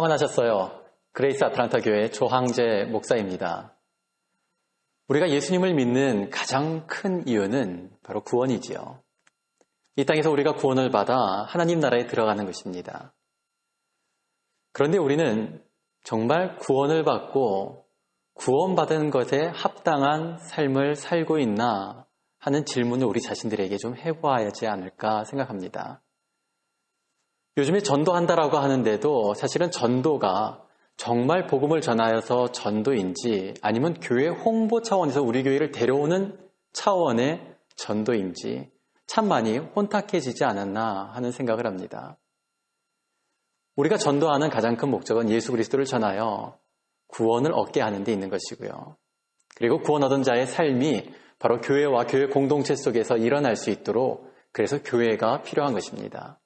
평안하셨어요. 그레이스 아틀란타 교회 조항재 목사입니다. 우리가 예수님을 믿는 가장 큰 이유는 바로 구원이지요. 이 땅에서 우리가 구원을 받아 하나님 나라에 들어가는 것입니다. 그런데 우리는 정말 구원을 받고 구원받은 것에 합당한 삶을 살고 있나 하는 질문을 우리 자신들에게 좀 해보아야 하지 않을까 생각합니다. 요즘에 전도한다라고 하는데도 사실은 전도가 정말 복음을 전하여서 전도인지 아니면 교회 홍보 차원에서 우리 교회를 데려오는 차원의 전도인지 참 많이 혼탁해지지 않았나 하는 생각을 합니다. 우리가 전도하는 가장 큰 목적은 예수 그리스도를 전하여 구원을 얻게 하는 데 있는 것이고요. 그리고 구원 얻은 자의 삶이 바로 교회와 교회 공동체 속에서 일어날 수 있도록 그래서 교회가 필요한 것입니다.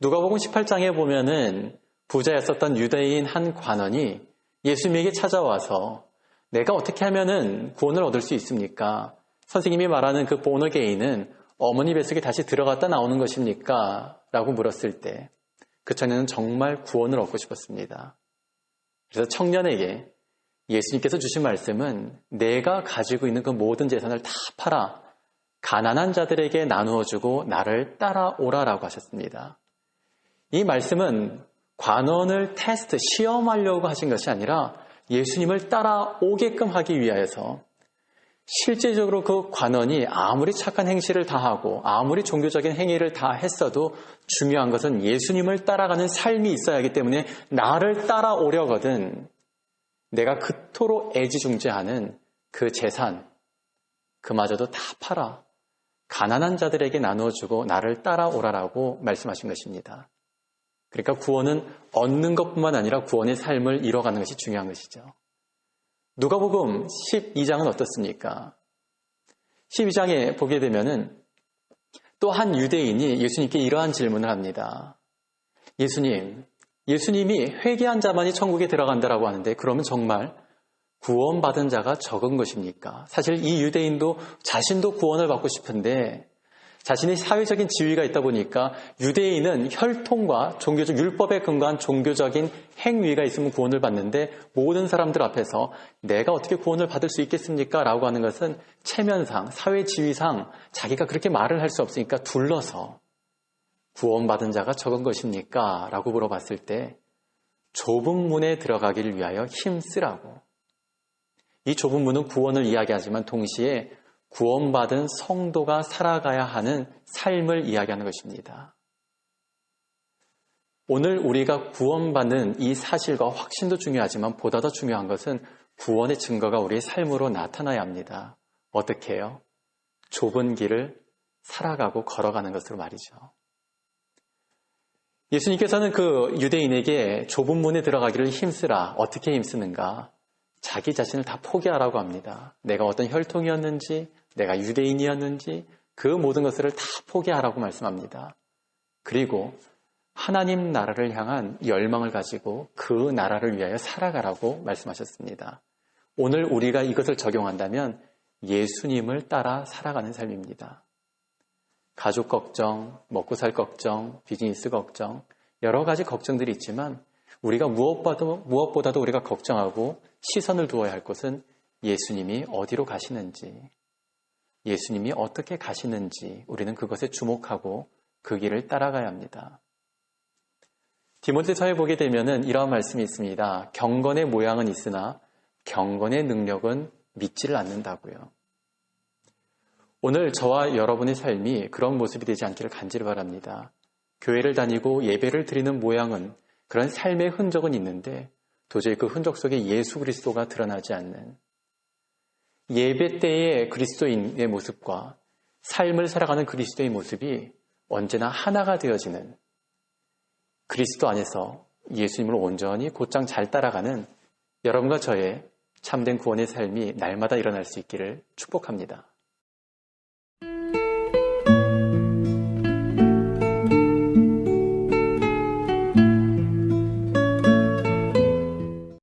누가복음 18장에 보면은 부자였었던 유대인 한 관원이 예수님에게 찾아와서 내가 어떻게 하면은 구원을 얻을 수 있습니까? 선생님이 말하는 그 보너게인은 어머니 뱃속에 다시 들어갔다 나오는 것입니까? 라고 물었을 때 그 청년은 정말 구원을 얻고 싶었습니다. 그래서 청년에게 예수님께서 주신 말씀은 내가 가지고 있는 그 모든 재산을 다 팔아 가난한 자들에게 나누어 주고 나를 따라오라라고 하셨습니다. 이 말씀은 관원을 테스트, 시험하려고 하신 것이 아니라 예수님을 따라오게끔 하기 위하여서 실제적으로 그 관원이 아무리 착한 행실을 다 하고 아무리 종교적인 행위를 다 했어도 중요한 것은 예수님을 따라가는 삶이 있어야 하기 때문에 나를 따라오려거든 내가 그토록 애지중지하는 그 재산 그마저도 다 팔아 가난한 자들에게 나눠주고 나를 따라오라라고 말씀하신 것입니다. 그러니까 구원은 얻는 것뿐만 아니라 구원의 삶을 이뤄가는 것이 중요한 것이죠. 누가복음 12장은 어떻습니까? 12장에 보게 되면은 또 한 유대인이 예수님께 이러한 질문을 합니다. 예수님, 예수님이 회개한 자만이 천국에 들어간다라고 하는데 그러면 정말 구원받은 자가 적은 것입니까? 사실 이 유대인도 자신도 구원을 받고 싶은데 자신의 사회적인 지위가 있다 보니까 유대인은 혈통과 종교적 율법에 근거한 종교적인 행위가 있으면 구원을 받는데 모든 사람들 앞에서 내가 어떻게 구원을 받을 수 있겠습니까? 라고 하는 것은 체면상, 사회 지위상 자기가 그렇게 말을 할 수 없으니까 둘러서 구원받은 자가 적은 것입니까? 라고 물어봤을 때 좁은 문에 들어가기를 위하여 힘쓰라고. 이 좁은 문은 구원을 이야기하지만 동시에 구원받은 성도가 살아가야 하는 삶을 이야기하는 것입니다. 오늘 우리가 구원받는 이 사실과 확신도 중요하지만 보다 더 중요한 것은 구원의 증거가 우리의 삶으로 나타나야 합니다. 어떻게 해요? 좁은 길을 살아가고 걸어가는 것으로 말이죠. 예수님께서는 그 유대인에게 좁은 문에 들어가기를 힘쓰라. 어떻게 힘쓰는가? 자기 자신을 다 포기하라고 합니다. 내가 어떤 혈통이었는지, 내가 유대인이었는지 그 모든 것을 다 포기하라고 말씀합니다. 그리고 하나님 나라를 향한 열망을 가지고 그 나라를 위하여 살아가라고 말씀하셨습니다. 오늘 우리가 이것을 적용한다면 예수님을 따라 살아가는 삶입니다. 가족 걱정, 먹고 살 걱정, 비즈니스 걱정, 여러 가지 걱정들이 있지만 우리가 무엇보다도, 무엇보다도 우리가 걱정하고 시선을 두어야 할 것은 예수님이 어디로 가시는지, 예수님이 어떻게 가시는지 우리는 그것에 주목하고 그 길을 따라가야 합니다. 디모데서에 보게 되면은 이러한 말씀이 있습니다. 경건의 모양은 있으나 경건의 능력은 믿지를 않는다고요. 오늘 저와 여러분의 삶이 그런 모습이 되지 않기를 간절히 바랍니다. 교회를 다니고 예배를 드리는 모양은 그런 삶의 흔적은 있는데 도저히 그 흔적 속에 예수 그리스도가 드러나지 않는 예배 때의 그리스도인의 모습과 삶을 살아가는 그리스도의 모습이 언제나 하나가 되어지는 그리스도 안에서 예수님을 온전히 곧장 잘 따라가는 여러분과 저의 참된 구원의 삶이 날마다 일어날 수 있기를 축복합니다.